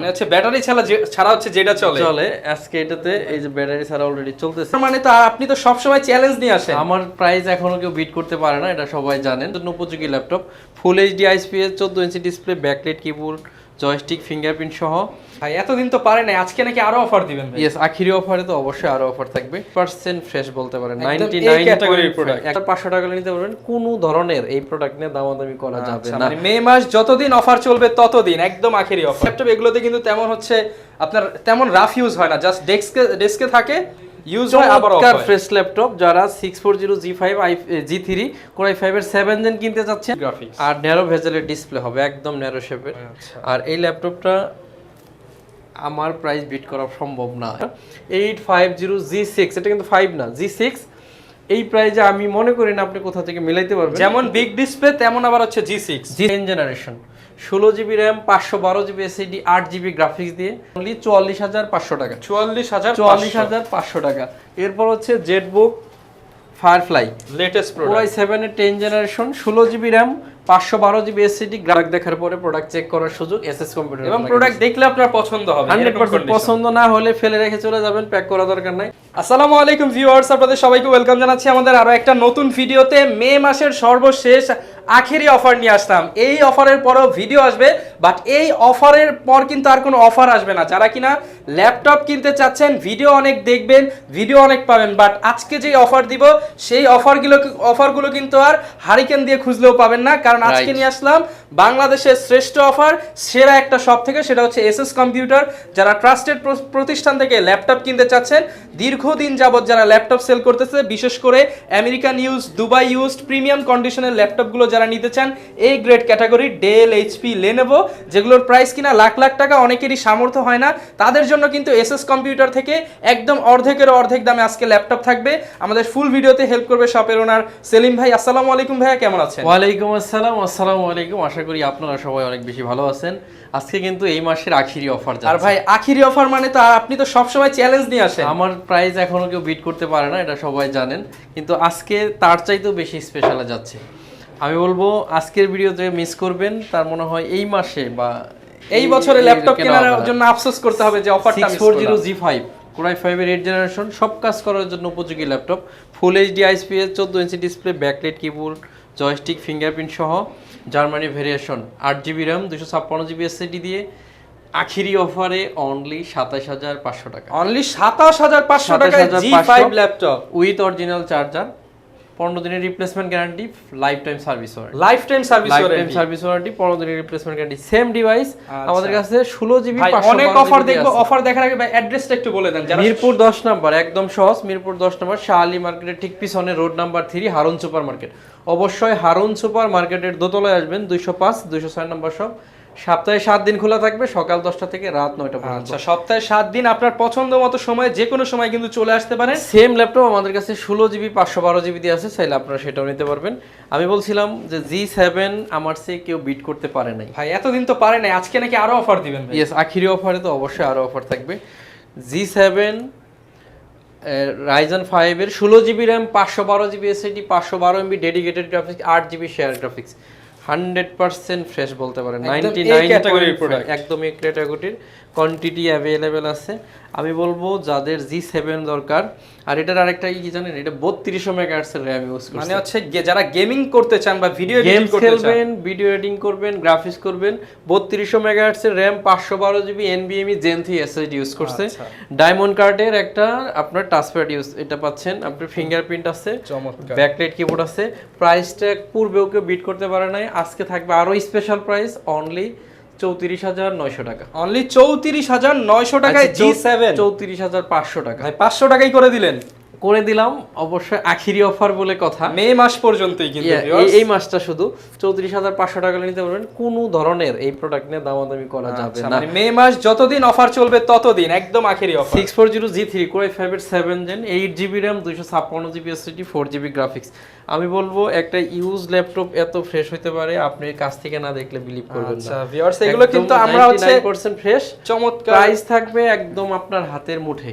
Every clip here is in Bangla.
মানে হচ্ছে ব্যাটারি ছাড়া ছাড়া হচ্ছে যেটা চলে। চলে আজকে এটাতে এই যে ব্যাটারি ছাড়া অলরেডি চলতেছে। মানে তো আপনি তো চ্যালেঞ্জ নিয়ে আসেন। আমার প্রাইস এখনও কেউ বিট করতে পারে না এটা সবাই জানেন। উপযোগী ল্যাপটপ ফুল এইচডি আইপিএস চোদ্দ inch display backlight keyboard joystick fingerprint সহ। ভাই এতদিন তো পারে নাই আজকে নাকি আরও অফার দিবেন ভাই। ইয়েস আখিরি অফারে তো অবশ্যই আরও অফার থাকবে। ফ্রেশ বলতে পারেন একদম নাইনটি A category একটা পাঁচশো টাকা নিতে পারবেন কোনো ধরনের এই প্রোডাক্ট নিয়ে দামাদামি করা যাবে আচ্ছা, না। মানে মে মাস যতদিন অফার চলবে ততদিন একদম আখেরি অফার ল্যাপটপ এগুলোতে কিন্তু তেমন হচ্ছে আপনার তেমন রাফ ইউজ হয় না জাস্ট ডেস্কে ডেস্কে থাকে ইউজ হয় আবার ফ্রেশ ল্যাপটপ যারা six four zero G five I G three five এর সেভেন জেন কিনতে Graphics। আর ন্যারো ভেজেলের ডিসপ্লে হবে একদম ন্যারো শেপের আচ্ছা। আর এই ল্যাপটপটা আমার প্রাইস বিট করা সম্ভব না। Eight five zero G six এটা কিন্তু ফাইভ না জি সিক্স এই প্রাইজে আমি মনে করি না আপনি কোথা থেকে মিলাইতে পারবেন। যেমন বিগ ডিসপ্লে তেমন আবার হচ্ছে G six G ten generation ষোলো জিবি র্যাম পাঁচশো বারো জিবি এসএডি আট জিবি গ্রাফিক্স দিয়ে অনলি চুয়াল্লিশ হাজার পাঁচশো টাকা। চুয়াল্লিশ হাজার চুয়াল্লিশ হাজার পাঁচশো টাকা। এরপর হচ্ছে জেটবুক ফায়ারফ্লাই। লেটেস্ট প্রোডাক্ট সেভেনের টেন জেনারেশন ষোলো জিবি র্যাম পাঁচশো বারো জিবি এসএডি গ্রাহক দেখার পরে প্রোডাক্ট চেক করার সুযোগ এস এস কম্পিউটার এবং প্রোডাক্ট দেখলে আপনার পছন্দ হবে হান্ড্রেড পার্সেন্ট। পছন্দ না হলে ফেলে রেখে চলে যাবেন প্যাক করা দরকার নাই। আসসালামু আলাইকুম ভিউয়ার্স আপনাদের সবাইকে ওয়েলকাম জানাচ্ছি। আমাদের আরও একটা নতুন ভিডিওতে মে মাসের সর্বশেষ আখেরি অফার নিয়ে আসলাম। এই অফারের পরও ভিডিও আসবে। বাট এই অফারের পর কিন্তু আর কোনো অফার আসবে না। যারা কিনা ল্যাপটপ কিনতে চাচ্ছেন ভিডিও অনেক দেখবেন ভিডিও অনেক পাবেন। বাট আজকে যে অফার দিব সেই অফারগুলো অফারগুলো কিন্তু আর হারিকেন দিয়ে খুঁজলেও পাবেন না। কারণ আজকে নিয়ে আসলাম বাংলাদেশের শ্রেষ্ঠ অফার সেরা একটা শপ থেকে সেটা হচ্ছে এসএস কম্পিউটার। যারা ট্রাস্টেড প্রতিষ্ঠান থেকে ল্যাপটপ কিনতে চাচ্ছেন দীর্ঘদিন যাবৎ যারা ল্যাপটপ সেল করতেছে বিশেষ করে American use Dubai used premium কন্ডিশনের ল্যাপটপগুলো যারা নিতে চান এই grade category Dell HP Lenovo যেগুলোর প্রাইস কিনা লাখ লাখ টাকা অনেকেরই সামর্থ্য হয় না তাদের জন্য কিন্তু এসএস কম্পিউটার থেকে একদম অর্ধেকের অর্ধেক দামে আজকে ল্যাপটপ থাকবে। আমাদের ফুল ভিডিওতে হেল্প করবে শপের ওনার সেলিম ভাই। আসসালামু আলাইকুম ভাইয়া কেমন আছেন? ওয়ালাইকুম আসসালাম আসসালামু আলাইকুম। আশা করি আপনারা সবাই অনেক বেশি ভালো আছেন। আজকে কিন্তু এই মাসের আখিরি অফার আর ভাই আখিরি অফার মানে তো আপনি তো সবসময় চ্যালেঞ্জ নিয়ে আসেন। আমার প্রাইস এখনও কেউ বিট করতে পারে না এটা সবাই জানেন। কিন্তু আজকে তার চাইতেও বেশি স্পেশালে যাচ্ছে। আমি বলব আজকের ভিডিওতে মিস করবেন তার মনে হয় এই মাসে বা এই বছরে ল্যাপটপ কেনার জন্য আফসোস করতে হবে যে অফারটা zero G five core i ফাইভের এইট জেনারেশন সব কাজ করার জন্য উপযোগী ল্যাপটপ ফুল এইচডি আইপিএস চোদ্দ inch display backlight keyboard joystick fingerprint সহ জার্মানি ভেরিয়েশন আট জিবি র্যাম দুশো ছাপ্পান্ন জিবি এসএডি দিয়ে আখিরি অফারে অনলি সাতাশ হাজার পাঁচশো টাকা। অনলি সাতাশ হাজার পাঁচশো টাকায় G five laptop with original charger পনেরো দিনের replacement guarantee life time service warranty life time service time service warranty পনেরো দিনের রিপ্লেসমেন্ট গ্যারান্টি সেম ডিভাইস আমাদের কাছে ষোলো জিবি অনেক অফার দেখব। অফার দেখার আগে ভাই অ্যাড্রেসটা একটু বলে দেন। মিরপুর দশ নাম্বার একদম সহজ। মিরপুর দশ নাম্বার শাহ আলী মার্কেটের ঠিক পিছনে road number three Harun super market অবশ্যই হারুন সুপার মার্কেটের দোতলায় আসবেন দুইশো পাঁচ দুইশো ছয় নাম্বার সব সপ্তাহে সাত দিন খোলা থাকবে সকাল দশটা থেকে রাত নয়টা পর্যন্ত। আচ্ছা সপ্তাহে সাত দিন আপনার পছন্দ মতো সময় যে কোনো সময় কিন্তু চলে আসতে পারেন। সেম ল্যাপটপ আমাদের কাছে ষোলো জিবি পাঁচশো বারো জিবি দিয়ে আছে চাইলে আপনারা সেটাও নিতে পারবেন। আমি বলছিলাম যে জি সেভেন আমার সে কেউ বিট করতে পারে নাই। ভাই এতদিন তো পারে নাই আজকে নাকি আরও অফার দিবেন ইয়েস আখিরি অফারে তো অবশ্যই আরও অফার থাকবে। জি সেভেন রাইজন ফাইভের ষোলো জিবি র্যাম পাঁচশো বারো জিবি এসএডি পাঁচশো বারো এমবি ডেডিকেটেড গ্রাফিক্স আট GB share graphics hundred percent fresh বলতে পারেন। নাইনটি নাইন একদমই একদম এই ক্যাটাগরির কোয়ান্টিটি অ্যাভেলেবেল আছে। আমি বলব যাদের জি সেভেন দরকার। আর এটার আরেকটা কি জানেন? এটা বত্রিশশো মেগাহার্টসের র্যাম ইউজ করছে। মানে হচ্ছে যারা গেমিং করতে চান বা ভিডিও চান। খেলবেন ভিডিও এডিটিং করবেন গ্রাফিক্স করবেন বত্রিশশো মেগাহার্টসের র্যাম পাঁচশো বারো জিবি এনবিএমই জেন থ্রি এসএসডি ইউজ করছে। আচ্ছা। ডায়মন্ড কার্ডের একটা আপনার টাচপ্যাড ইউজ এটা পাচ্ছেন। আপনার ফিঙ্গারপ্রিন্ট আছে ব্যাকলাইট কিবোর্ড আছে। প্রাইসটা পূর্বেও কেউ বিট করতে পারে নাই। আজকে থাকবে আরও স্পেশাল প্রাইস অনলি চৌত্রিশ হাজার নয়শো টাকা। অনলি চৌত্রিশ হাজার নয়শো টাকায় জি সেভেন চৌত্রিশ হাজার পাঁচশো টাকা। ভাই পাঁচশো টাকাই করে দিলেন। করে দিলাম অবশ্যই আখিরি অফার বলে কথা। মে মাস পর্যন্তই কিন্তু এই- মাসটা শুধু চৌত্রিশ হাজার পাঁচশো টাকা নিতে পারবেন। কোনো ধরনের এই প্রোডাক্ট নিয়ে দামাদামি করা যাবে আচ্ছা, না। মানে মে মাস যতদিন অফার চলবে ততদিন একদম আখেরি offer six four zero G three core i ফাইভের seven gen eight GB RAM দুইশো ছাপ্পান্ন GB SSD four GB graphics আমি বলব একটা ইউজ ল্যাপটপ এত ফ্রেশ হতে পারে আপনি কাছ থেকে না দেখলে বিলিভ করবেন আচ্ছা না ভিউয়ার্স এগুলো কিন্তু আমরা হচ্ছে পার্সেন্ট ফ্রেশ চমৎকার। প্রাইস থাকবে একদম আপনার হাতের মুঠে।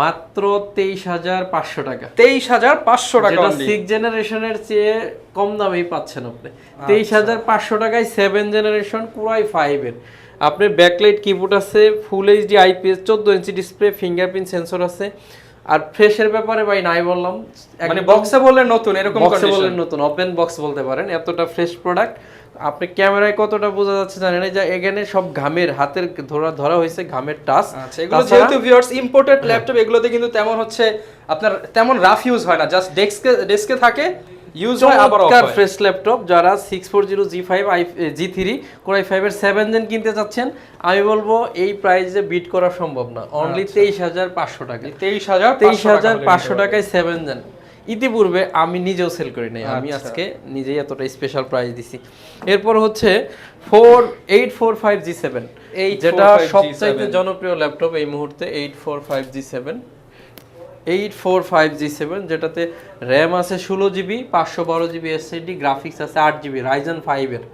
মাত্র তেইশ হাজার পাঁচশো টাকা। তেইশ হাজার পাঁচশো টাকা সিক্স জেনারেশনের চেয়ে কম দামেই পাচ্ছেন আপনি। আচ্ছা। তেইশ হাজার পাঁচশো টাকায় সেভেন জেনারেশন পুরাই ফাইভের আপনার ব্যাকলাইট কিবোর্ড আছে ফুল এইচডি আইপিএস চোদ্দ ইঞ্চি ডিসপ্লে ফিঙ্গারপ্রিন্ট সেন্সর আছে। আর ফ্রেশের ব্যাপারে ভাই নাই বললাম। মানে বক্সে বললে নতুন এরকম বক্সে। বলেন নতুন ওপেন বক্স বলতে পারেন। এতটা ফ্রেশ প্রোডাক্ট আপনি ক্যামেরায় কতটা বোঝা যাচ্ছে জানেন? না যে এখানে সব ঘামের হাতের ধরা ধরা হয়েছে ঘামের টাচ। আচ্ছা এগুলো যেহেতু ভিউয়ার্স ইম্পোর্টেড ল্যাপটপ এগুলোতে কিন্তু তেমন হচ্ছে আপনার তেমন রাফ ইউজ হয় না জাস্ট ডেস্কে ডেস্কে থাকে ইউজ হয় আবার অফ হয়। ফ্রেশ ল্যাপটপ যারা six four zero G five I G three core i ফাইভের সেভেন জেন কিনতে চাচ্ছেন আমি বলব এই প্রাইসে বিট করা সম্ভব না। অনলি তেইশ হাজার পাঁচশো টাকা। তেইশ হাজার তেইশ হাজার পাঁচশো টাকায় সেভেন জেন ইতিপূর্বে আমি নিজেও সেল করি নাই আমি আচ্ছা। আজকে নিজেই এতটা স্পেশাল প্রাইস দিছি। এরপর হচ্ছে four eight four five G seven এই যেটা G7 সবচাইতে জনপ্রিয় ল্যাপটপ এই মুহূর্তে eight four five G seven eight four five G seven যেটাতে র্যাম আছে ষোলো জিবি পাঁচশো বারো জিবি এসএসডি গ্রাফিক্স আছে আট জিবি রাইজেন ফাইভের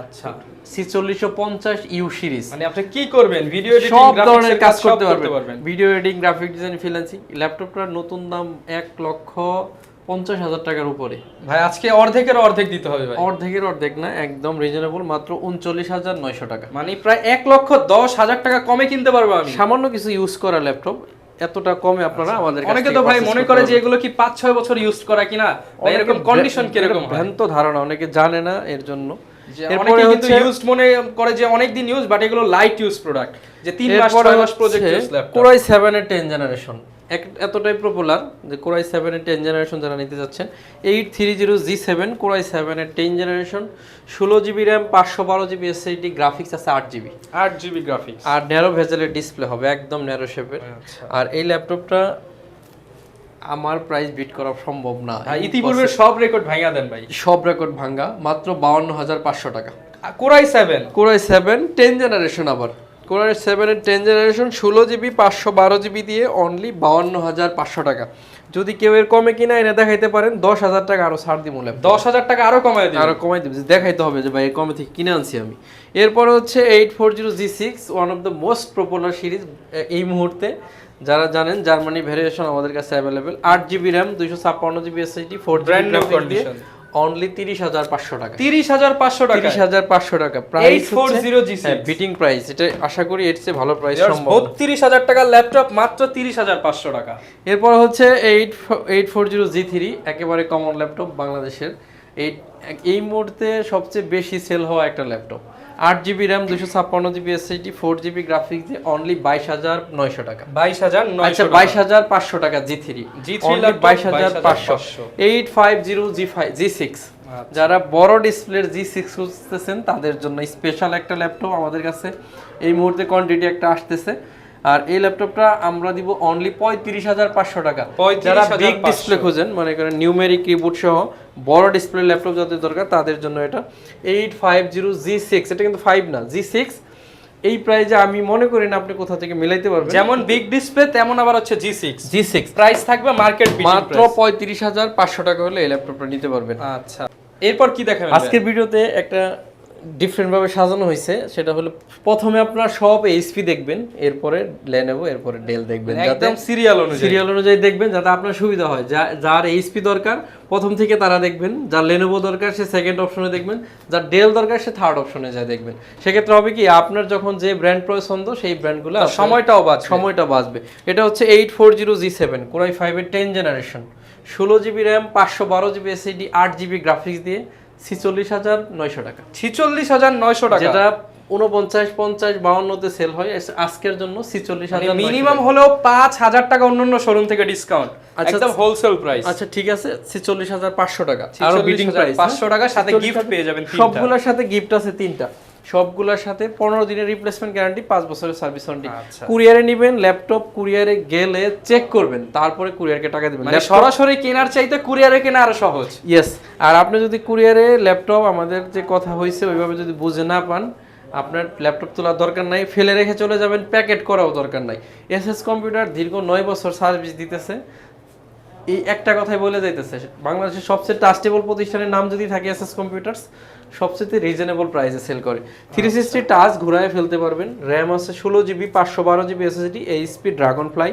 আচ্ছা। ছিচল্লিশশো পঞ্চাশ ইউ সিরিজ মানে আপনি কি করবেন? ভিডিও এডিটিং সব ধরনের কাজ করতে পারবেন। পারবেন। Video editing graphic design freelancing ল্যাপটপটার নতুন দাম এক লক্ষ পঞ্চাশ হাজার টাকার উপরে। ভাই আজকে অর্ধেকের অর্ধেক দিতে হবে ভাই। অর্ধেকের অর্ধেক না একদম রিজনেবল মাত্র উনচল্লিশ হাজার নয়শো টাকা। মানে প্রায় এক লক্ষ দশ হাজার টাকা কমে কিনতে পারব আমি। সামান্য কিছু ইউজ করা ল্যাপটপ এতটা কমে আপনারা আমাদের অনেকে তো ভাই মনে করে যে এগুলো কি পাঁচ ছয় বছর ইউজ করা কিনা? এরকম কন্ডিশন কীরকম ভ্রান্ত ধারণা অনেকে জানে না এর জন্য। এরপরে হচ্ছে ইউজড মনে করে যে অনেক দিন ইউজ বাট এগুলো লাইট ইউজ প্রোডাক্ট যে তিন মাস এরপরে ছয় মাস project use laptop core i seven এর টেন জেনারেশন এতটাই পপুলার যে কোরাই সেভেন এর টেন জেনারেশন যারা নিতে যাচ্ছেন eight three zero G seven core i seven এর টেন জেনারেশন ষোলো জিবি র্যাম পাঁচশো বারো জিবি এসএসডি গ্রাফিক্স আছে আট জিবি আট জিবি গ্রাফিক্স আর ন্যারো ভেজেলের ডিসপ্লে হবে একদম ন্যারো শেপের আচ্ছা। আর এই ল্যাপটপটা আমার প্রাইস বিট করা সম্ভব না। ইতিপূর্বে সব রেকর্ড ভাঙা দেন ভাই। সব রেকর্ড ভাঙ্গা মাত্র বাউন্ন হাজার পাঁচশো টাকা। Core i seven core i seven ten generation আবার। কোরাই সেভেনের টেন জেনারেশন ষোলো জিবি পাঁচশো বারো জিবি দিয়ে অনলি বাউন্ন হাজার পাঁচশো টাকা। যদি কেউ এর কমে কিনা এনে দেখাইতে পারেন দশ হাজার টাকা আরও ছাড় দিব দশ হাজার টাকা আরও কমাই দিন আরও কমাই দিবে। দেখাইতে হবে যে ভাই এর কমে থেকে কিনে আনছি আমি। এরপরে হচ্ছে eight four zero G six one of the most popular series এই মুহূর্তে। যারা জানেন জার্মানি ভেরিয়েশন আমাদের কাছে অ্যাভেলেবেল আট জিবি র্যাম দুইশো ছাপ্পান্ন GB SSD four GB. Only তিরিশ হাজার পাঁচশো টাকা। তিরিশ হাজার পাঁচশো টাকা তিরিশ হাজার পাঁচশো টাকা। প্রাইস 840 G6 বিটিং প্রাইস এটা আশা করি এর চেয়ে ভালো প্রাইস সম্ভব। বত্রিশ হাজার টাকার ল্যাপটপ মাত্র তিরিশ হাজার পাঁচশো টাকা। এরপর হচ্ছে eight eight four zero G three একেবারে কমন ল্যাপটপ বাংলাদেশের। এই এই মুহূর্তে সবচেয়ে বেশি সেল হওয়া একটা ল্যাপটপ আট জিবি র্যাম দুশো ছাপ্পান্ন GB SSD four GB graphics দিয়ে অনলি বাইশ হাজার নয়শো টাকা। বাইশ হাজার আচ্ছা বাইশ হাজার পাঁচশো টাকা জি থ্রি G3 অনলি laptop বাইশ হাজার পাঁচশো। 22,500 eight five zero G five G six. যারা বড় ডিসপ্লের জি সিক্স খুঁজতেছেন তাদের জন্য স্পেশাল একটা ল্যাপটপ আমাদের কাছে। এই মুহূর্তে কোয়ান্টিটি একটা আসতেছে। আর এই ল্যাপটপটা আমরা দিব অনলি পঁয়ত্রিশ হাজার পাঁচশো টাকা। 35,500 যারা বিগ ডিসপ্লে খুঁজেন মনে করেন নিউমেরিক কিবোর্ড সহ বড় ডিসপ্লে ল্যাপটপ যাদের দরকার তাদের জন্য এটা। Eight five zero G six এটা কিন্তু ফাইভ না জি সিক্স এই প্রাইজে আমি মনে করি না আপনি কোথা থেকে মিলাইতে পারবেন। যেমন বিগ ডিসপ্লে তেমন আবার হচ্ছে G six G six price থাকবে মার্কেট মাত্র পঁয়ত্রিশ হাজার পাঁচশো টাকা হলে এই ল্যাপটপটা নিতে পারবেন। আচ্ছা। এরপর কি দেখাবেন আজকের ভিডিওতে একটা ডিফারেন্ট ভাবে সাজানো হয়েছে সেটা হলো প্রথমে আপনার সব এইচপি দেখবেন এরপরে লেনেভো এরপরে ডেল দেখবেন একদম সিরিয়াল অনুযায়ী। সিরিয়াল অনুযায়ী দেখবেন যাতে আপনার সুবিধা হয়। যার এইচপি দরকার প্রথম থেকে তারা দেখবেন যার লেনোভো দরকার সে সেকেন্ড অপশনে দেখবেন যার ডেল দরকার সে থার্ড অপশনে যায় দেখবেন। সেক্ষেত্রে হবে কি আপনার যখন যে ব্র্যান্ড পছন্দ সেই ব্র্যান্ডগুলো সময়টাও বাঁচ সময়টা বাঁচবে। এটা হচ্ছে eight four zero G seven core i ফাইভের টেন জেনারেশন ষোলো জিবি র্যাম পাঁচশো বারো জিবি এসএসডি আট জিবি গ্রাফিক্স দিয়ে ছিচল্লিশ হাজার নয়শো টাকা। ছিচল্লিশ হাজার নয়শো টাকা? যেটা উনপঞ্চাশ পঞ্চাশ বাউন্নতে সেল হয়। আজকের জন্য ছিচল্লিশ হাজার মিনিমাম হলেও পাঁচ হাজার টাকা অন্যান্য শোরুম থেকে ডিসকাউন্ট আচ্ছা, একদম হোলসেল প্রাইস আচ্ছা ঠিক আছে। ছিচল্লিশ হাজার পাঁচশো টাকা। আরও প্রাইস 500 টাকার সাথে গিফট পেয়ে যাবেন। সবগুলোর সাথে গিফট আছে তিনটা। সবগুলোর সাথে পনেরো দিনের রিপ্লেসমেন্ট গ্যারান্টি পাঁচ বছরের সার্ভিস ওয়ারেন্টি। কুরিয়ারে নেবেন ল্যাপটপ কুরিয়ারে গেলে চেক করবেন তারপরে কুরিয়ারকে টাকা দেবেন। মানে সরাসরি কেনার চাইতে কুরিয়ারে কেনা আরও সহজ। ইয়েস আর আপনি যদি কুরিয়ারে ল্যাপটপ আমাদের যে কথা হয়েছে ওইভাবে যদি বুঝে না পান আপনার ল্যাপটপ তোলার দরকার নাই ফেলে রেখে চলে যাবেন প্যাকেট করাও দরকার নাই। এসএস কম্পিউটার দীর্ঘ নয় বছর সার্ভিস দিতেছে। এই একটা কথাই বলে যাইতেছে বাংলাদেশের সবচেয়ে ট্রাস্টেবল প্রতিষ্ঠানের নাম যদি থাকে এসএস কম্পিউটার্স সবচেয়ে রিজনেবল প্রাইসে সেল করে। থ্রি সিক্সটি টাচ ঘুরায় ফেলতে পারবেন র্যাম আছে ষোলো জিবি পাঁচশো বারো GB SSD HP dragon fly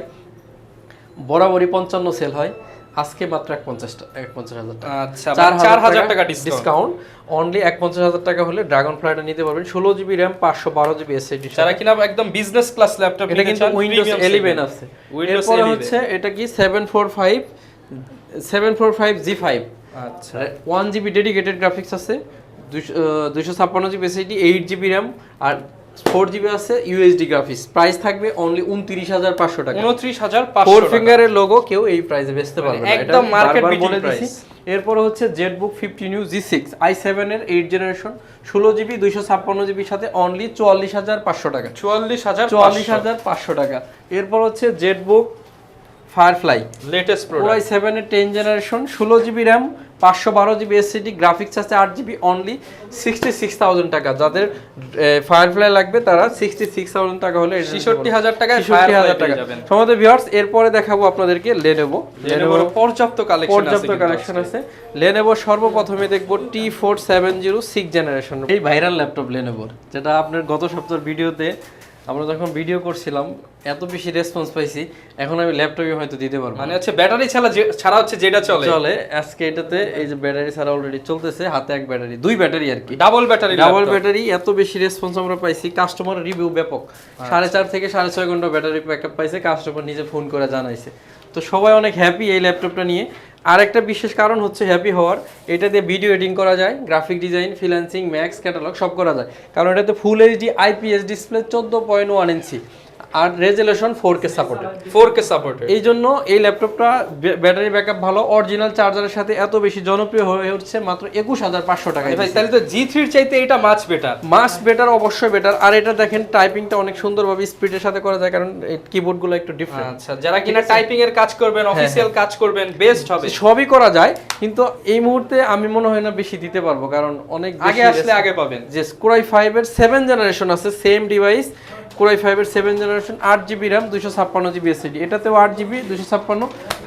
বরাবরই পঞ্চান্ন সেল হয় আজকে মাত্র এক পঞ্চাশ এক পঞ্চাশ হাজার টাকা। আচ্ছা চার হাজার টাকা ডিসকাউন্ট অনলি এক পঞ্চাশ হাজার টাকা হলে ড্রাগন ফ্লাইটা নিতে পারবেন ষোলো জিবি র্যাম পাঁচশো বারো জিবি এসএসডি যারা কিনা একদম বিজনেস ক্লাস ল্যাপটপ এটা কিন্তু উইন্ডোজ এলিভেন আছে। উইন্ডোজ এরপরে হচ্ছে এটা কি seven four five seven four five G five আচ্ছা। ওয়ান জিবি ডেডিকেটেড গ্রাফিক্স আছে দুশো ছাপ্পান্ন GB SSD eight GB RAM আর ফোর জিবি আছে ইউএসডি গ্রাফিক্স প্রাইস থাকবে অনলি উনত্রিশ হাজার পাঁচশো টাকা। উনত্রিশ হাজার ফোর পাঁচশো ফিঙ্গারের লোগো কেউ এই প্রাইসে বেচতে পারবে না। মানে একদম beating বলে। এরপরে হচ্ছে ZBook fifty new G six I seven এর এইট জেনারেশন ষোলো জিবি দুইশো ছাপ্পান্ন জিবির সাথে অনলি চুয়াল্লিশ হাজার পাঁচশো টাকা। চুয়াল্লিশ হাজার চুয়াল্লিশ হাজার পাঁচশো টাকা। এরপর হচ্ছে জেটবুক ফায়ারফ্লাই লেটেস্ট পুরো প্রোডাক্ট সেভেন এর টেন জেনারেশন ষোলো জিবি র্যাম পাঁচশো বারো জিবি এসসিডি গ্রাফিক্স আছে আট GB only sixty six thousand টাকা। যাদের ফায়ারফ্লাই লাগবে তারা সিক্সটি সিক্স থাউজেন্ড টাকা হলে এটা নিতে ছিষট্টি পারবেন। হাজার 66,000 টাকা। যাবেন। সমস্ত ভিউয়ার্স এরপরে দেখাবো আপনাদেরকে লেনেভো লেনোভোর পর্যাপ্ত কালেকশন পর্যাপ্ত কালেকশন আছে। লেনেভো সর্বপ্রথমে দেখব T four seven zero six generation এই ভাইরাল ল্যাপটপ লেনেভোর যেটা আপনার গত সপ্তাহের ভিডিওতে আমরা যখন ভিডিও করছিলাম এত বেশি রেসপন্স পাইছি এখন আমি ল্যাপটপে হয়তো দিতে পারব মানে হচ্ছে ব্যাটারি ছাড়া ছাড়া হচ্ছে যেটা চলে। চলে আজকে এটাতে এই যে ব্যাটারি ছাড়া অলরেডি চলতেছে হাতে এক ব্যাটারি দুই ব্যাটারি আর কি। ডাবল ব্যাটারি ডাবল ব্যাটারি এত বেশি রেসপন্স আমরা পাইছি কাস্টমার রিভিউ ব্যাপক। সাড়ে চার থেকে সাড়ে ছয় ঘণ্টা ব্যাটারি ব্যাকআপ পাইছে কাস্টমার নিজে ফোন করে জানাইছে। তো সবাই অনেক হ্যাপি এই ল্যাপটপটা নিয়ে। আর একটা বিশেষ কারণ হচ্ছে হ্যাপি হওয়ার, এটা দিয়ে ভিডিও এডিটিং করা যায় graphic design freelancing max catalogue সব করা যায়। কারণ এটাতে ফুল এইচডি আইপিএস ডিসপ্লে চোদ্দ পয়েন্ট ওয়ান ইঞ্চি আর resolution four K supported four K supported এই জন্য এই ল্যাপটপটা ব্যাটারি ব্যাকআপ ভালো অরিজিনাল চার্জারের সাথে এত বেশি জনপ্রিয় হয়ে উঠছে মাত্র একুশ হাজার পাঁচশো টাকায় ভাই তাহলে তো জি থ্রির চাইতে এটা মাছ বেটার মাস্ট বেটার অবশ্যই বেটার আর এটা দেখেন টাইপিংটা অনেক সুন্দরভাবে স্পিডের সাথে করা যায় কারণ এই কিবোর্ডগুলো একটু ডিফারেন্ট আচ্ছা যারা কিনা টাইপিং এর কাজ করবেন অফিসিয়াল কাজ করবেন বেস্ট হবে। সবই করা যায় কিন্তু এই মুহূর্তে আমি মনে হয় না বেশি দিতে পারব কারণ অনেক আগে আসলে আগে পাবেন। যে কোরাই ফাইভ এর সেভেন জেনারেশন আছে same device core i five এর সেভেন জেনারেশন আট জিবি র্যাম দুশো ছাপ্পান্ন জিবি এসএসডি এটাতেও আট জিবি দুশো ছাপ্পান্ন।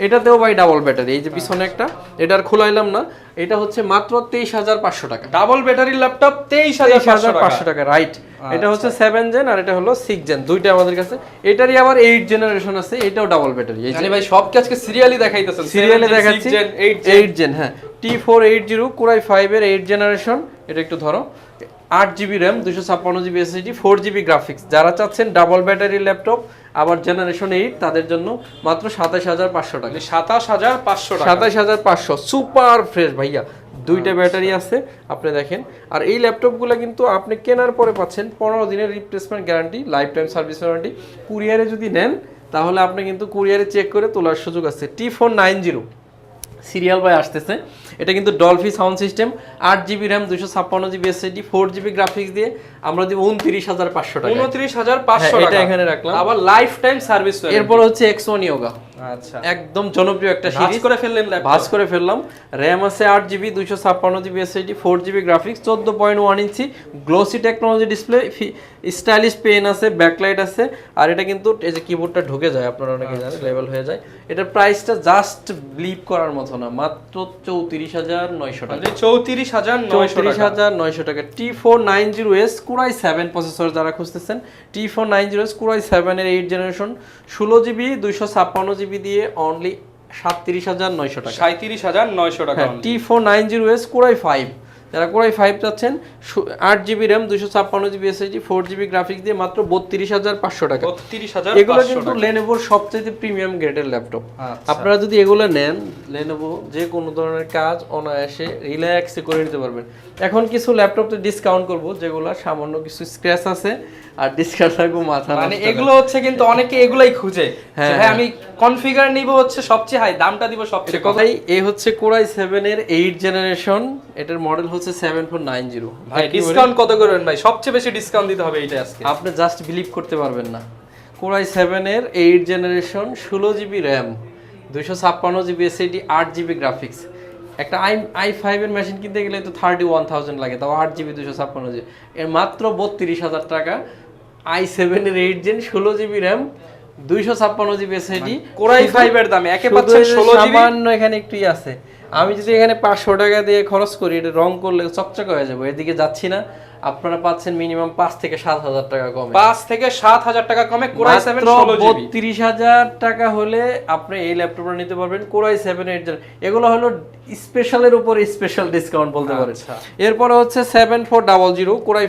এটাতেও ভাই ডাবল ব্যাটারি এই যে পিছনে একটা এটা আর খোলাইলাম না। এটা হচ্ছে মাত্র তেইশ হাজার পাঁচশো টাকা। ডাবল ব্যাটারির ল্যাপটপ তেইশ হাজার পাঁচশো টাকা। রাইট এটা হচ্ছে সেভেন জেন আর এটা হলো সিক্স জেন দুইটা আমাদের কাছে। এটারই আবার এইট জেনারেশন আছে এটাও ডাবল ব্যাটারি এই যে ভাই সব কি আজকে সিরিয়ালি দেখাইতেছেন। সিরিয়ালে দেখাচ্ছি। এইট এইট জেন হ্যাঁ। T four eight zero core i ফাইভের এইট জেনারেশন এটা একটু ধরো। আট জিবি র্যাম দুশো ছাপ্পান্ন GB SSD four GB graphics যারা চাচ্ছেন ডাবল ব্যাটারি ল্যাপটপ আবার জেনারেশন এইট তাদের জন্য মাত্র সাতাশ হাজার পাঁচশো টাকা। সাতাশ হাজার পাঁচশো সাতাশ হাজার পাঁচশো সুপার ফ্রেশ ভাইয়া। দুইটা ব্যাটারি আছে আপনি দেখেন। আর এই ল্যাপটপগুলো কিন্তু আপনি কেনার পরে পাচ্ছেন পনেরো দিনের replacement guarantee life time service warranty কুরিয়ারে যদি নেন তাহলে আপনি কিন্তু কুরিয়ারে চেক করে তোলার সুযোগ আছে। T four nine zero serial by আসতেছে। এটা কিন্তু ডলফি সাউন্ড সিস্টেম আট জিবি র্যাম দুশো ছাপ্পান্ন GB SSD four GB graphics দিয়ে আমরা দিব উনত্রিশ হাজার পাঁচশো টাকা উনত্রিশ হাজার পাঁচশো হ্যাঁ, এটা টাকা। এখানে রাখলাম। আবার লাইফ টাইম সার্ভিস এরপর হচ্ছে এক্স ওয়ান ইয়োগা আচ্ছা। একদম জনপ্রিয় একটা সিরিজ করে ফেললেন ভাজ করে ফেললাম। র্যাম আছে আট জিবি দুইশো ছাপ্পান্ন GB SSD four GB graphics চোদ্দ point one inch glossy technology display stylish pen আছে ব্যাকলাইট আছে। আর এটা কিন্তু এই যে কিবোর্ডটা ঢুকে যায় আপনারা অনেকে জানেন লেভেল হয়ে যায়। এটার প্রাইসটা জাস্ট ব্লিপ করার মতো না মাত্র চৌত্রিশ হাজার নয়শো টাকা। চৌত্রিশ হাজার নয়শো চৌত্রিশ টাকা হাজার নয়শো টাকা। T four nine zero S core i seven processor যারা খুঁজতেছেন T four nine zero S core i সেভেনের এইট জেনারেশন ষোলো জিবি দুইশো ছাপ্পান্ন জিবি দিয়ে অনলি সাতত্রিশ হাজার নয়শো টাকা। সাঁত্রিশ হাজার নয়শো টাকা T four nine zero S core i five যারা কুরাই ফাইভ চাচ্ছেন আট জিবি র্যাম দুশো ছাপ্পান্ন GB S SSD four GB graphics দিয়ে মাত্র বত্রিশ হাজার পাঁচশো টাকা। বত্রিশ হাজার এগুলো কিন্তু। লেনোভোর সবচেয়ে প্রিমিয়াম গ্রেডের ল্যাপটপ। আপনারা যদি এগুলো নেন লেনোভো যে কোনো ধরনের কাজ অনায়াসে রিল্যাক্সে করে নিতে পারবেন। এখন কিছু ল্যাপটপে ডিসকাউন্ট করব যেগুলো সামান্য কিছু স্ক্র্যাচ আছে আর ডিসকাউন্ট রাখব মাথা মানে এগুলো হচ্ছে কিন্তু অনেকে এগুলাই খুঁজে। হ্যাঁ, যে ভাই আমি কনফিগার নিব হচ্ছে সবচেয়ে হাই দামটা দিব সবচেয়ে কথাই এই হচ্ছে কোরাই সেভেন এর এইট জেনারেশন এটার মডেল হচ্ছে সেভেন ফোর নাইন জিরো ভাই ডিসকাউন্ট কত করবেন ভাই? সবচেয়ে বেশি ডিসকাউন্ট দিতে হবে এইটা আজকে। আপনি জাস্ট বিলিভ করতে পারবেন না। কোরাই সেভেনের এইট জেনারেশন ষোলো জিবি র্যাম দুইশো ছাপ্পান্ন জিবি এসএডি আট জিবি গ্রাফিক্স একটা আই আই ফাইভের মেশিন কিনতে গেলে তো থার্টি ওয়ান থাউজেন্ড লাগে তাও আট জিবি দুশো ছাপ্পান্ন জিবি এর মাত্র বত্রিশ হাজার টাকা আই সেভেনের এইট জেন ষোলো জিবি র্যাম দুইশো ছাপ্পান্ন জিবি এসএডি কোরাই ফাইভের দামে একে শুধু পাচ্ছেন ষোলো সামান্য এখানে একটু আছে। আমি যদি এখানে পাঁচশো টাকা দিয়ে খরচ করি এটা রং করলে চকচকে হয়ে যাব এদিকে যাচ্ছি না। আপনারা পাচ্ছেন মিনিমাম পাঁচ থেকে সাত হাজার টাকা কমে। পাঁচ থেকে সাত হাজার টাকা কমে কোরাই সেভেন বত্রিশ হাজার টাকা হলে আপনি এই ল্যাপটপটা নিতে পারবেন কোরাই সেভেন এইট এগুলো হলো স্পেশালের উপর স্পেশাল ডিসকাউন্ট বলতে পারেন। আচ্ছা। এরপরে হচ্ছে seven four double zero core i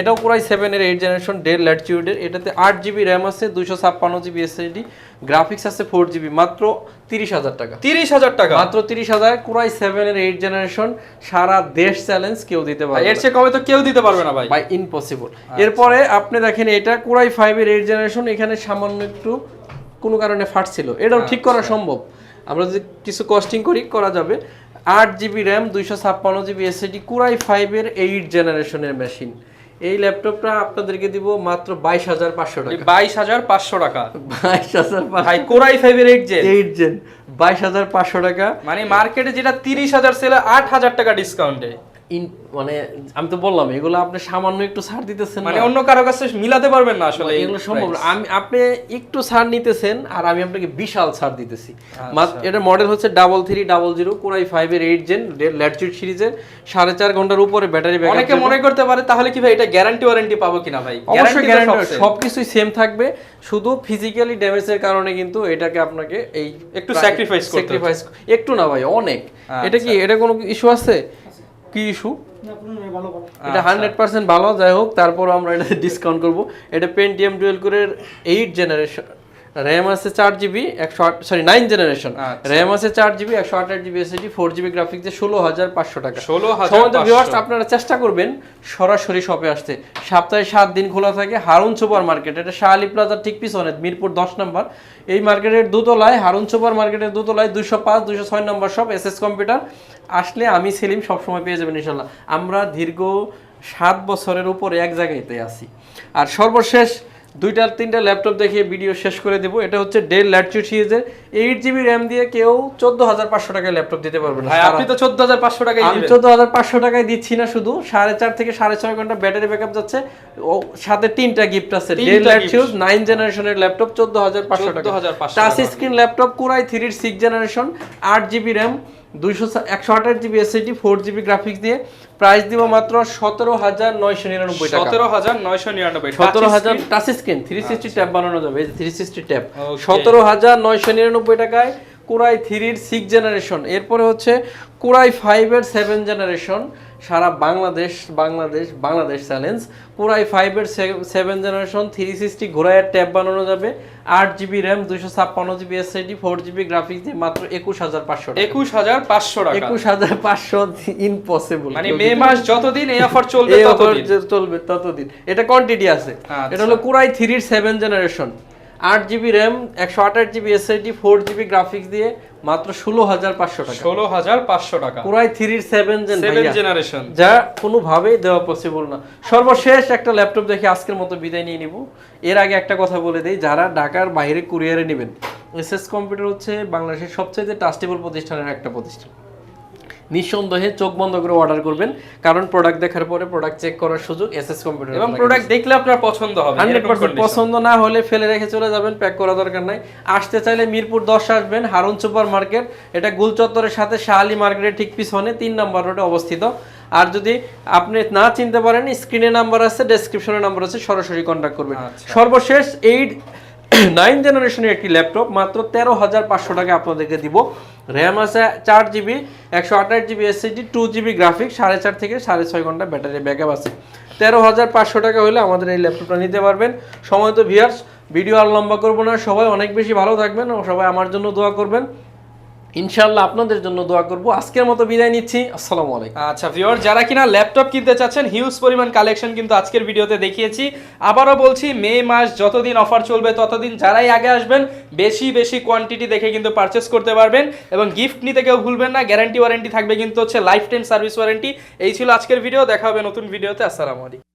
এটাও কোরাই সেভেন এর এইট জেনারেশন ডেল ল্যাটিটিউডের এটাতে আট জিবি র্যাম আছে দুশো ছাপ্পান্ন জিবি এসএসডি গ্রাফিক্স আছে ফোর জিবি মাত্র তিরিশ হাজার টাকা। তিরিশ হাজার টাকা? মাত্র তিরিশ হাজার কোরাই সেভেন এর এইট জেনারেশন সারা দেশ চ্যালেঞ্জ কেউ দিতে ভাই, পারে এর চেয়ে কমে তো কেউ দিতে পারবে না ভাই। বাই ইম্পসিবল এরপরে আপনি দেখেন এটা কোরাই ফাইভের এইট জেনারেশন এখানে সামান্য একটু কোনো কারণে ফাটছিল। এটাও ঠিক করা সম্ভব। আমরা যদি কিছু কস্টিং করি করা যাবে। আট জিবি র্যাম দুইশো ছাপ্পান্ন জিবি এসএডি কোরাই ফাইভের এইট জেনারেশনের মেশিন এই ল্যাপটপটা আপনাদেরকে দিব মাত্র বাইশ হাজার পাঁচশো টাকা। বাইশ হাজার পাঁচশো টাকা। বাইশ হাজার ভাই কোরাই ফাইভের এইট জেন এইট জেন বাইশ হাজার পাঁচশো টাকা। মানে মার্কেটে যেটা তিরিশ হাজার সেলে আট হাজার টাকা ডিসকাউন্টে মানে আমি তো বললাম এগুলো আপনি সামান্য একটু ছাড় দিতেছেন মানে অন্য কারও কাছে মিলাতে পারবেন না আসলে এগুলো সম্ভব না। আমি আপনি একটু ছাড় নিতেছেন আর আমি আপনাকে বিশাল ছাড় দিতেছি। আচ্ছা। এটা মডেল হচ্ছে double three double zero core i এর এইট জেন সিরিজের সাড়ে চার ঘণ্টার উপরে ব্যাটারি ব্যাকআপ অনেকে মনে করতে পারে তাহলে কি ভাই এটা গ্যারান্টি ওয়ারেন্টি পাবো কিনা ভাই? অবশ্যই গ্যারান্টি সবচেয়ে। সবকিছুই সেম থাকবে। শুধু ফিজিক্যালি ড্যামেজের কারণে কিন্তু এটাকে আপনাকে এই একটু sacrifice করতে স্যাক্রিফাইস একটু না ভাই অনেক। আচ্ছা। এটা কি এটা কোনো ইস্যু আছে? কি ইস্যু আচ্ছা। এটা হান্ড্রেড পার্সেন্ট ভালো যাই হোক তারপর আমরা এটা ডিসকাউন্ট করব এটা পেন্টিএম ডুয়েল করে এইট জেনারেশন র্যাম আছে চার জিবি একশো আট সরি নাইন জেনারেশন। র্যাম আছে চার জিবি একশো আঠাশ GB SSD four GB graphics দিয়ে ষোলো হাজার পাঁচশো টাকা। 16,500 সমস্ত ভিউয়ার্স আপনারা চেষ্টা করবেন সরাসরি শপে আসতে। সপ্তাহে সাত দিন খোলা থাকে হারুন সুপার মার্কেট। এটা শাহ আলী প্লাজার ঠিক পিছনে মিরপুর দশ নম্বর। এই মার্কেটের দোতলায় হারুন সুপার মার্কেটের দোতলায় দুশো পাঁচ দুশো ছয় নম্বর শপ এস এস কম্পিউটার আসলে আমি সেলিম সবসময় পেয়ে যাবেন ইনশাল্লাহ। আমরা দীর্ঘ সাত বছরের উপরে এক জায়গাতে আছি। আর সর্বশেষ দুইটা তিনটা ল্যাপটপ দেখিয়ে ভিডিও শেষ করে দেবো। এটা হচ্ছে ডেল ল্যাটিটিউড সিরিজের এইট জিবি র্যাম দিয়ে কেউ চোদ্দ হাজার পাঁচশো টাকায় ল্যাপটপ দিতে পারবে না। আপনি তো চোদ্দ হাজার পাঁচশো টাকাই আমি চোদ্দ হাজার পাঁচশো টাকায় দিচ্ছি না শুধু। সাড়ে চার থেকে সাড়ে ছয় ঘণ্টা ব্যাটারি ব্যাকআপ যাচ্ছে। ও সাথে তিনটা গিফট আছে। ডেল। ল্যাটিটিউড নাইন জেনারেশনের ল্যাপটপ চোদ্দ হাজার পাঁচশো টাকা। 14,500 টাচ স্ক্রিন ল্যাপটপ কুরাই থ্রির সিক্স জেনারেশন আট জিবি র্যাম দুইশো একশো আঠাশ GB SSD four GB graphics দিয়ে প্রাইস দিব মাত্র সতেরো হাজার নয়শো নিরানব্বই টাকা। সতেরো হাজার নয়শো নিরানব্বই। সতেরো হাজার। Touch screen three sixty tab বানানো যাবে থ্রি সিক্সটি ট্যাব সতেরো হাজার নয়শো নিরানব্বই টাকায় কোরাই থ্রির সিক্স জেনারেশন এরপরে হচ্ছে কোরাই ফাইভের seven generation Sara Bangladesh Bangladesh Bangladesh challenge core i ফাইভের সেভেন জেনারেশন থ্রি সিক্সটি ঘোরাইয়ের ট্যাব বানানো যাবে। আট জিবি র্যাম দুইশো ছাপ্পান্ন GB SSD four GB graphics দিয়ে মাত্র একুশ হাজার পাঁচশো একুশ হাজার পাঁচশো একুশ হাজার পাঁচশো ইম্পসিবল মানে মে মাস যতদিন এই অফার চলবে ততদিন। চলবে ততদিন। এটা কোয়ান্টিটি আছে। আচ্ছা। এটা হলো কুরাই থ্রির সেভেন জেনারেশন আট জিবি র্যাম একশো আঠাশ GB SSD four GB graphics দিয়ে মাত্র ষোলো হাজার পাঁচশো টাকা। ষোলো হাজার পাঁচশো টাকা। কুরাই থ্রির সেভেন জেন সেভেন জেনারেশন যা কোনোভাবেই দেওয়া পসিবল না। সর্বশেষ একটা ল্যাপটপ দেখে আজকের মতো বিদায় নিয়ে নিব। এর আগে একটা কথা বলে দিই যারা ঢাকার বাইরে কুরিয়ারে নেবেন এস এস কম্পিউটার হচ্ছে বাংলাদেশের সবচেয়ে ট্রাস্টেবল প্রতিষ্ঠানের একটা প্রতিষ্ঠান। নিঃসন্দেহে চোখ বন্ধ করে অর্ডার করবেন। কারণ প্রোডাক্ট দেখার পরে প্রোডাক্ট চেক করার সুযোগ এস এস কম্পিউটার এবং প্রোডাক্ট দেখলে আপনার পছন্দ হবে হান্ড্রেড এরকম পার্সেন্ট condition। পছন্দ না হলে ফেলে রেখে চলে যাবেন প্যাক করা দরকার নাই। আসতে চাইলে মিরপুর দশ আসবেন হারুন সুপার মার্কেট। এটা গুলচত্বরের সাথে শাহালি মার্কেটের ঠিক পিছনে তিন নম্বর রোডে অবস্থিত। আর যদি আপনি না চিনতে পারেন স্ক্রিনে নাম্বার আছে ডেসক্রিপশনে নাম্বার আছে সরাসরি কন্ট্যাক্ট করবেন। আচ্ছা। সর্বশেষ এইট নাইন জেনারেশনের একটি ল্যাপটপ মাত্র তেরো হাজার পাঁচশো টাকা আপনাদেরকে দিব। র্যাম আছে চার জিবি একশো আঠাশ GB SSD two GB graphic সাড়ে চার থেকে সাড়ে ছয় ঘণ্টা ব্যাটারি ব্যাকআপ আছে। তেরো হাজার পাঁচশো টাকা হলে আমাদের এই ল্যাপটপটা নিতে পারবেন। সময় তো ভিয়ার্স ভিডিও আর লম্বা করব না। সবাই অনেক বেশি ভালো থাকবেন সবাই আমার জন্য দোয়া করবেন। ইনশাল্লাহ আপনাদের জন্য দোয়া করব। আজকের মতো বিদায় নিচ্ছি। আসসালামু আলাইকুম। আচ্ছা ভিউয়ার যারা কিনা ল্যাপটপ কিনতে চাচ্ছেন হিউজ পরিমাণ কালেকশন কিন্তু আজকের ভিডিওতে দেখিয়েছি। আবারও বলছি, মে মাস যতদিন অফার চলবে, ততদিন যারাই আগে আসবেন, বেশি বেশি কোয়ান্টিটি দেখে কিন্তু পারচেস করতে পারবেন এবং গিফট নিতে কেউ ভুলবেন না গ্যারান্টি ওয়ারেন্টি থাকবে কিন্তু হচ্ছে লাইফ টাইম সার্ভিস ওয়ারেন্টি এই ছিল আজকের ভিডিও দেখা হবে নতুন ভিডিওতে আসসালামু আলাইকুম।